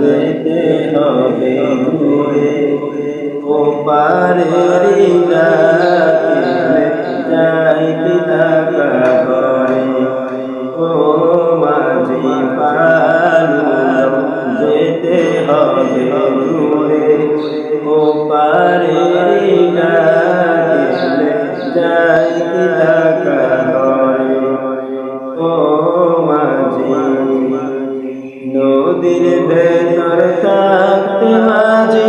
যেতে হবে ও পারে যাইতে থাকা ঘরে ও মাঝি পালু যেতে হবে ও পারে যাইতে ভেতর থাকতে মাঝে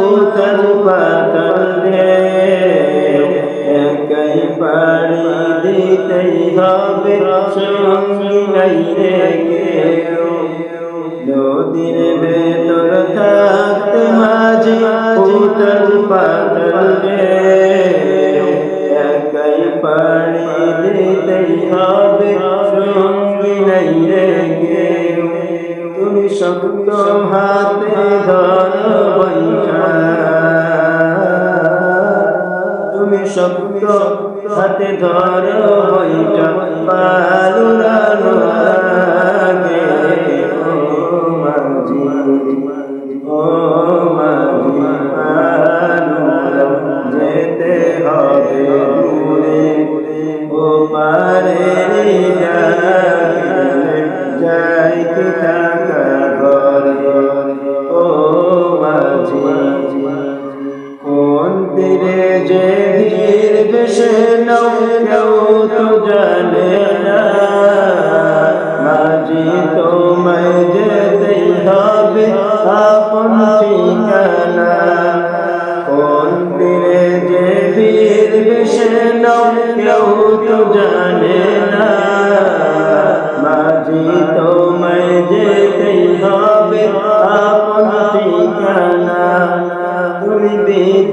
উথাল পাতাল রে। একাই পাড়ি দিতেই হবে সঙ্গী নাই রে কেউ। নদীর ভেতর থাকতে মাঝে উথাল পাতাল রে। একাই পাড়ি দিতেই হবে সঙ্গী নাই রে কেউ। শব্দ হাতে ধর তুমি শব্দ হাতে ধর বৈঠা মাঝি কোন তীরে যে ধীর বেশে নৌ কেউ তো জানে না। মাঝি তোমায় যেতেই হবে আপন ঠিকানা। কোন তীরে যে ধীর বেশে নৌ কেউ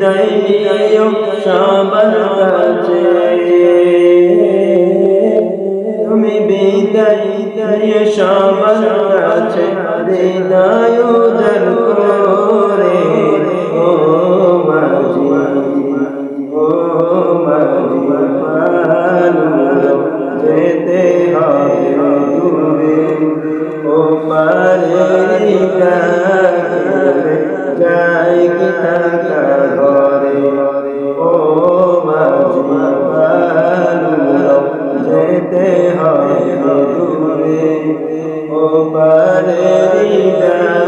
বিদায় নিও সবার কাছে। তুমি বিদায় নিয়ে সবার কাছে হৃদয় উজার করে। ও মাঝি ও মাঝি যেতে হবে দূরে। ও পারে যাই কি হবে দূরে ও পারে